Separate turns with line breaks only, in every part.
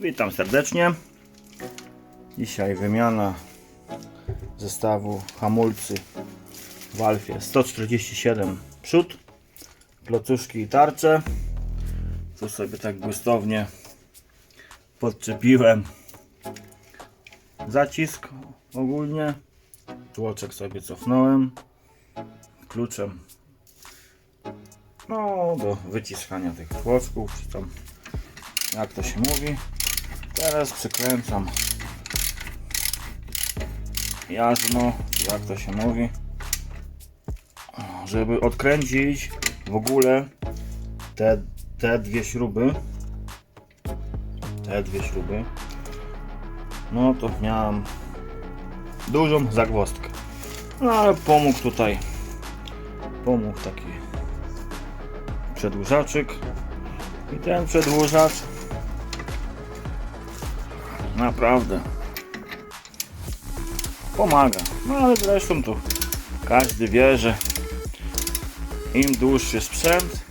Witam serdecznie. Dzisiaj wymiana zestawu hamulcy w Alfie 147 przód, klocuszki i tarcze. Tu sobie tak gustownie podczepiłem zacisk ogólnie. Tłoczek sobie cofnąłem kluczem no do wyciskania tych tłoczków czy tam jak to się mówi teraz przykręcam. Jarzmo jak to się mówi. Żeby odkręcić w ogóle te, te dwie śruby. Te dwie śruby. No to miałem dużą zagwozdkę no ale pomógł tutaj pomógł taki przedłużaczyk i ten przedłużacz naprawdę. Pomaga. No ale zresztą to każdy wie, że im dłuższy sprzęt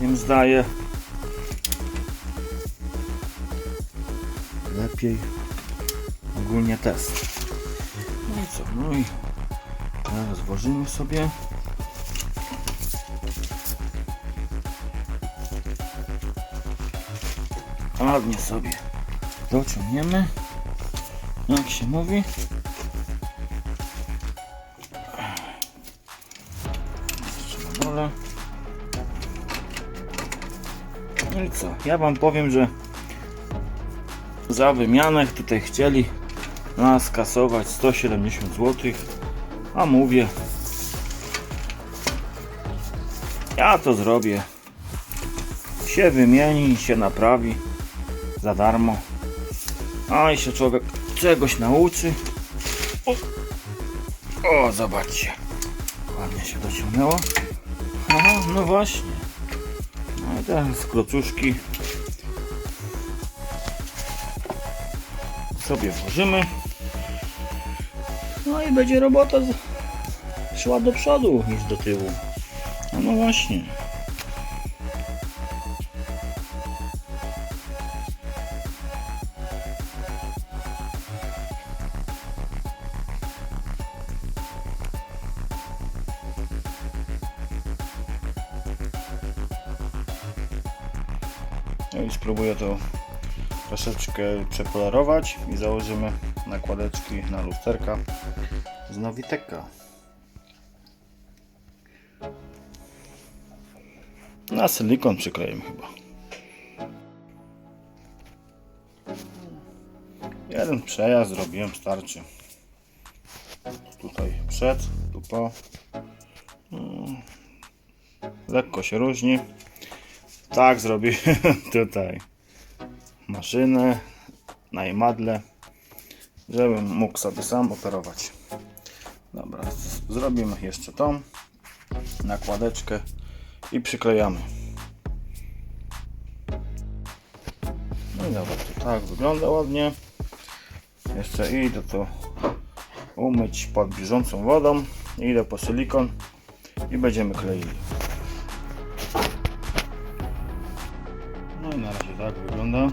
im zdaje lepiej ogólnie test. No i co? No i teraz włożymy sobie ładnie sobie dociągniemy. Jak się mówi? Na dole. No i co? Ja wam powiem, że za wymianę tutaj chcieli nas kasować 170 zł a mówię ja to zrobię. Się wymieni, się naprawi za darmo. A się człowiek czegoś nauczy. O, o zobaczcie. Ładnie się dociągnęło. Aha, no właśnie. No i teraz klocuszki sobie włożymy. No i będzie robota szła do przodu niż do tyłu. No, no właśnie. No i spróbuję to troszeczkę przepolerować i założymy nakładeczki na lusterka z Noviteka. Na silikon przykleimy chyba. Jeden przejazd zrobiłem, starczy. Tutaj przed, tu po. Mm. Lekko się różni. Tak zrobiłem tutaj maszynę na imadle, żebym mógł sobie sam operować. Dobra, zrobimy jeszcze tą nakładeczkę i przyklejamy. No i dobra, to tak wygląda ładnie. Jeszcze idę to umyć pod bieżącą wodą. Idę po silikon i będziemy kleili. Tak wygląda.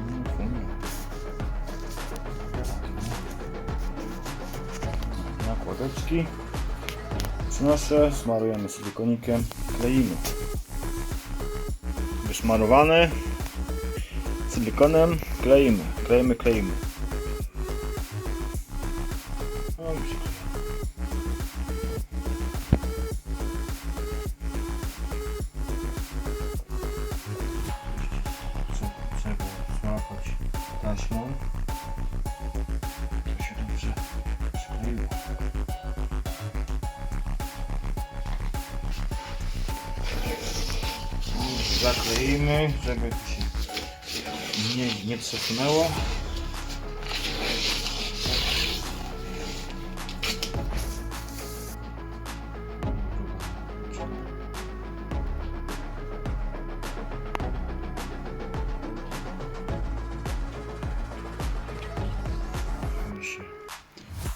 No, fajnie. Nakładeczki. Przynoszę, smarujemy silikonikiem, kleimy. Wyszmarowany silikonem, kleimy, kleimy, kleimy. Zakleimy, żeby się nie, nie przesunęło.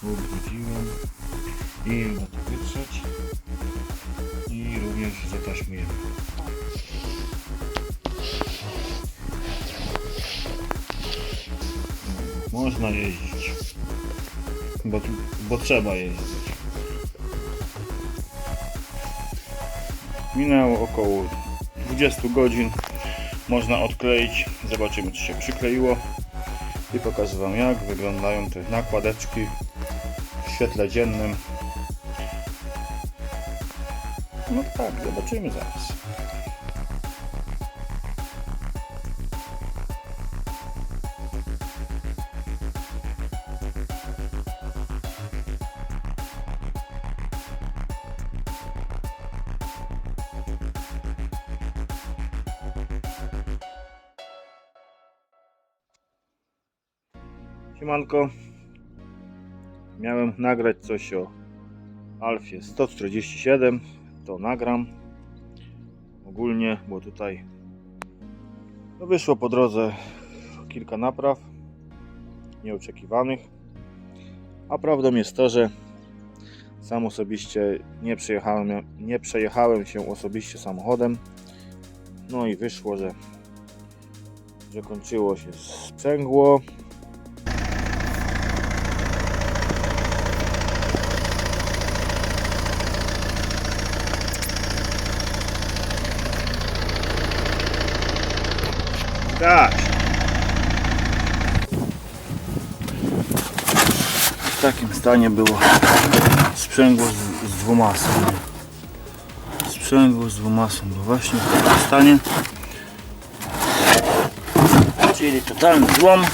Ubrudziłem i to wytrzeć i również, że Można jeździć. Bo, bo trzeba jeździć. Minęło około 20 godzin. Można odkleić. Zobaczymy, czy się przykleiło. I pokażę Wam, jak wyglądają te nakładeczki w świetle dziennym. No tak, zobaczymy zaraz. Siemanko. Miałem nagrać coś o Alfie 147. To nagram. Ogólnie, bo tutaj no wyszło po drodze kilka napraw nieoczekiwanych. A prawdą jest to, że sam osobiście nie przejechałem, nie przejechałem się osobiście samochodem. No i wyszło, że, że kończyło się sprzęgło. Tak. W takim stanie było sprzęgło z, z dwumasą. nie? Sprzęgło z dwumasą było właśnie w takim stanie. Czyli totalny złom.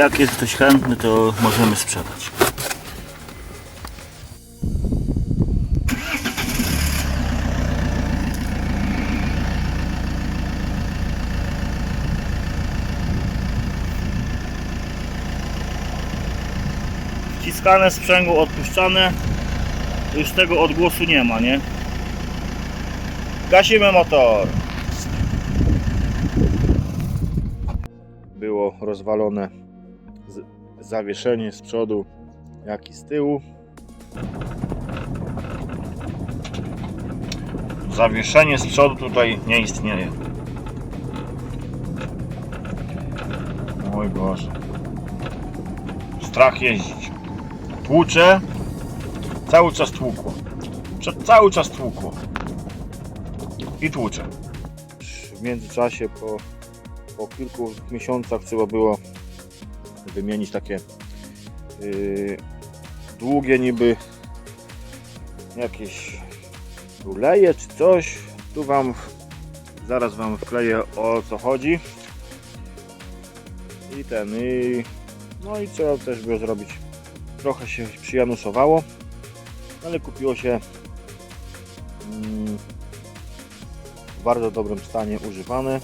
Jak jest ktoś chętny, to możemy sprzedać. Wciskane sprzęgło, odpuszczane. Już tego odgłosu nie ma, nie? Gasimy motor. było rozwalone zawieszenie z przodu, jak i z tyłu. Zawieszenie z przodu tutaj nie istnieje. Oj Boże. Strach jeździć. Tłucze. Cały czas tłukło. Cały czas tłukło. I tłucze. W międzyczasie po po kilku miesiącach trzeba było wymienić takie yy, długie niby jakieś ruleje czy coś. Tu wam zaraz wam wkleję o co chodzi. I ten i no i trzeba też było zrobić. Trochę się przyjanuszowało, ale kupiło się mm, w bardzo dobrym stanie używane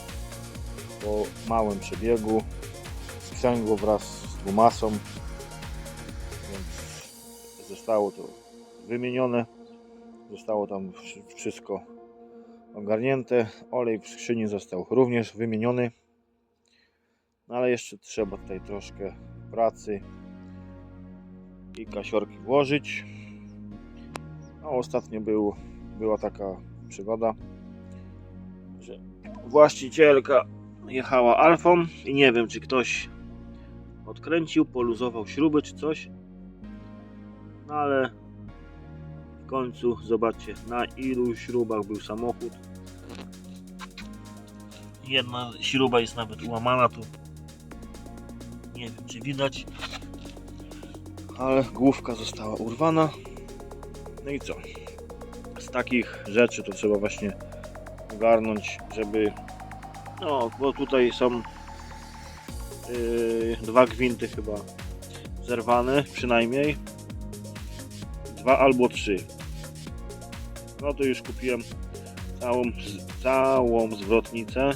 po małym przebiegu sprzęgło wraz z dwumasą więc zostało to wymienione. Zostało tam wszy- wszystko ogarnięte. Olej w skrzyni został również wymieniony. No ale jeszcze trzeba tutaj troszkę pracy i kasiorki włożyć. A ostatnio był, była taka przygoda że właścicielka jechała Alfą i nie wiem, czy ktoś odkręcił, poluzował śruby czy coś. No ale w końcu zobaczcie na ilu śrubach był samochód. Jedna śruba jest nawet ułamana tu. Nie wiem, czy widać. Ale główka została urwana. No i co? Z takich rzeczy to trzeba właśnie ogarnąć, żeby no, bo tutaj są yy, dwa gwinty chyba zerwane, przynajmniej. Dwa albo trzy. No to już kupiłem całą, całą zwrotnicę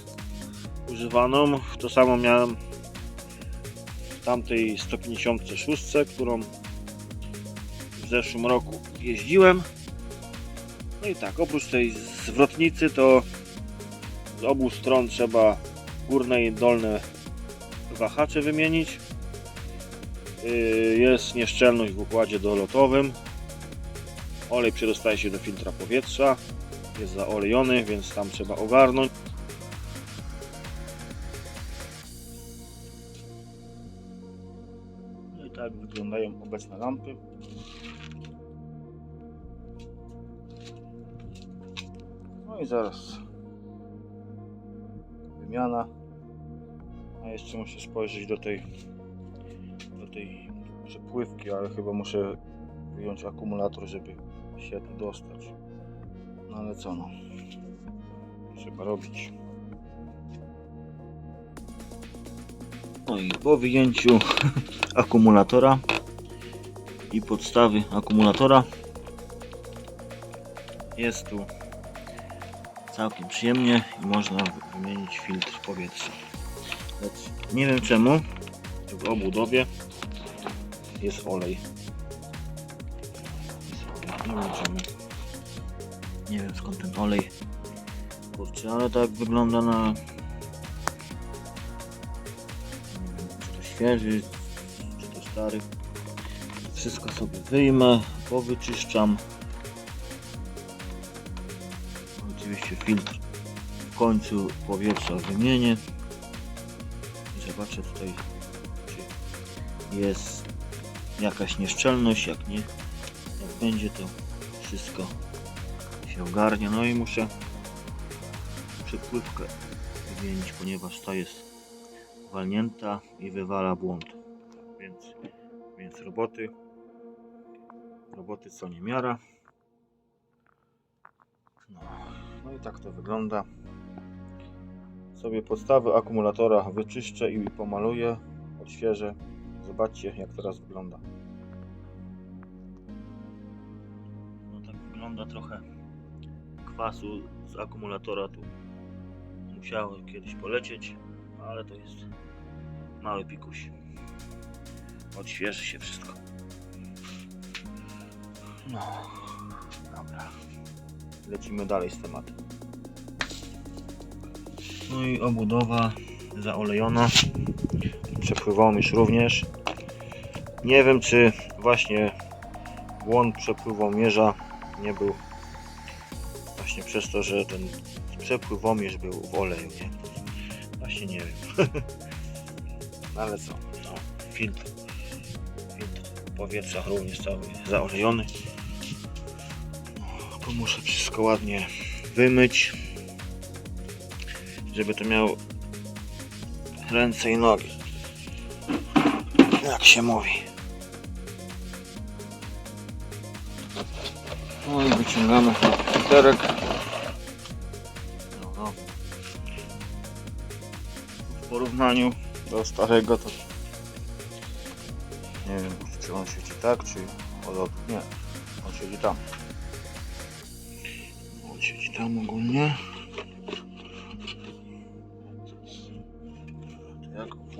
używaną. To samo miałem tamtej 156, którą w zeszłym roku jeździłem. No i tak, oprócz tej zwrotnicy to z obu stron trzeba górne i dolne wahacze wymienić. Yy, Jest nieszczelność w układzie dolotowym. Olej przedostaje się do filtra powietrza. Jest zaolejony, więc tam trzeba ogarnąć. No i tak wyglądają obecne lampy. No i zaraz wymiana. Jeszcze muszę spojrzeć do tej do tej przepływki, ale chyba muszę wyjąć akumulator, żeby się tu dostać. No ale co no. Trzeba robić. No i po wyjęciu akumulatora i podstawy akumulatora jest tu całkiem przyjemnie i można wymienić filtr powietrza. Nie wiem czemu w obudowie jest olej. Nie wiem czemu. Nie wiem skąd ten olej. Kurczę, ale tak wygląda na. Nie wiem, czy to świeży, czy to stary. Wszystko sobie wyjmę, powyczyszczam. Oczywiście filtr w końcu powietrza wymienię. Zobaczę tutaj, czy jest jakaś nieszczelność. Jak nie, jak będzie, to wszystko się ogarnia. No i muszę przepływkę wymienić, ponieważ ta jest walnięta i wywala błąd. Więc, więc roboty, roboty co nie miara. No, no i tak to wygląda. Sobie podstawy akumulatora wyczyszczę i pomaluję, odświeżę. Zobaczcie jak teraz wygląda. No tak wygląda trochę kwasu z akumulatora tu musiało kiedyś polecieć, ale to jest mały pikuś. Odświeży się wszystko. No, dobra. Lecimy dalej z tematem. No i obudowa zaolejona. Przepływomierz również. Nie wiem czy właśnie błąd przepływomierza nie był właśnie przez to, że ten przepływomierz był w oleju, nie? Właśnie nie wiem. No ale co? No, filtr, filtr powietrza również cały zaolejony. To muszę wszystko ładnie wymyć, żeby to miało ręce i nogi. Jak się mówi. No i wyciągamy filterek. No, no. W porównaniu do starego to nie wiem czy on siedzi tak czy od nie on siedzi tam on siedzi tam ogólnie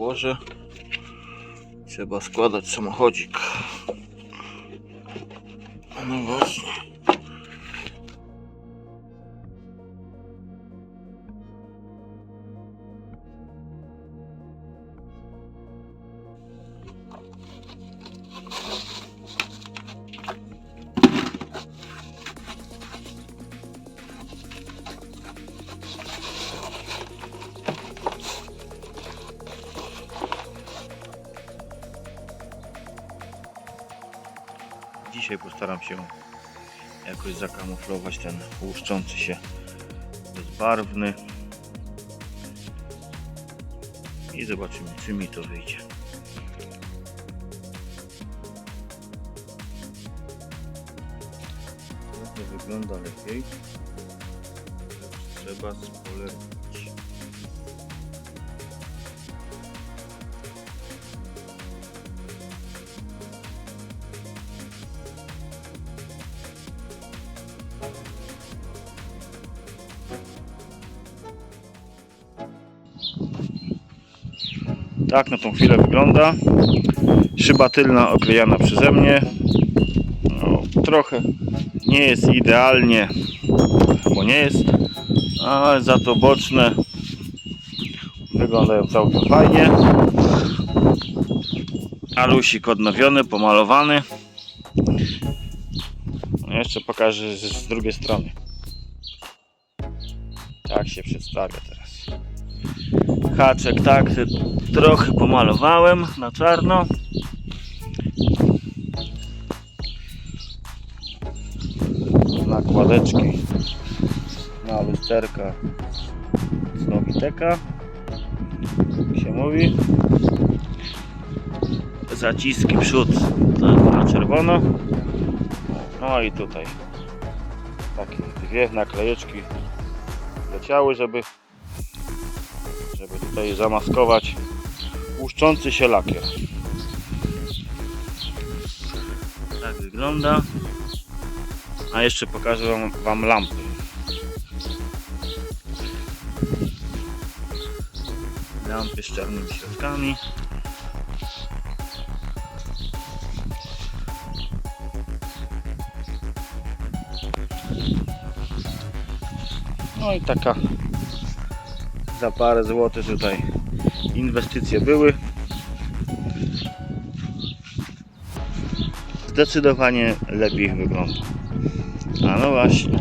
Włożę trzeba składać samochodzik. No właśnie Dzisiaj postaram się jakoś zakamuflować ten łuszczący się bezbarwny i zobaczymy czy mi to wyjdzie. Trochę wygląda lepiej. Trzeba spolerować. Tak na tą chwilę wygląda. Szyba tylna oklejana przeze mnie. No, trochę nie jest idealnie, bo nie jest, ale za to boczne wyglądają całkiem fajnie. Alusik odnowiony, pomalowany. No, Jeszcze pokażę z, z drugiej strony. Tak się przedstawia teraz. Haczek tak trochę pomalowałem na czarno. Nakładeczki na lusterka z Noviteka. Jak się mówi. Zaciski przód tak, na czerwono. No i tutaj takie dwie naklejeczki leciały, żeby żeby tutaj zamaskować łuszczący się lakier. Tak wygląda. A jeszcze pokażę wam, wam lampy. Lampy z czarnymi środkami. No i taka za parę złotych tutaj inwestycje były. Zdecydowanie lepiej wygląda. A no właśnie.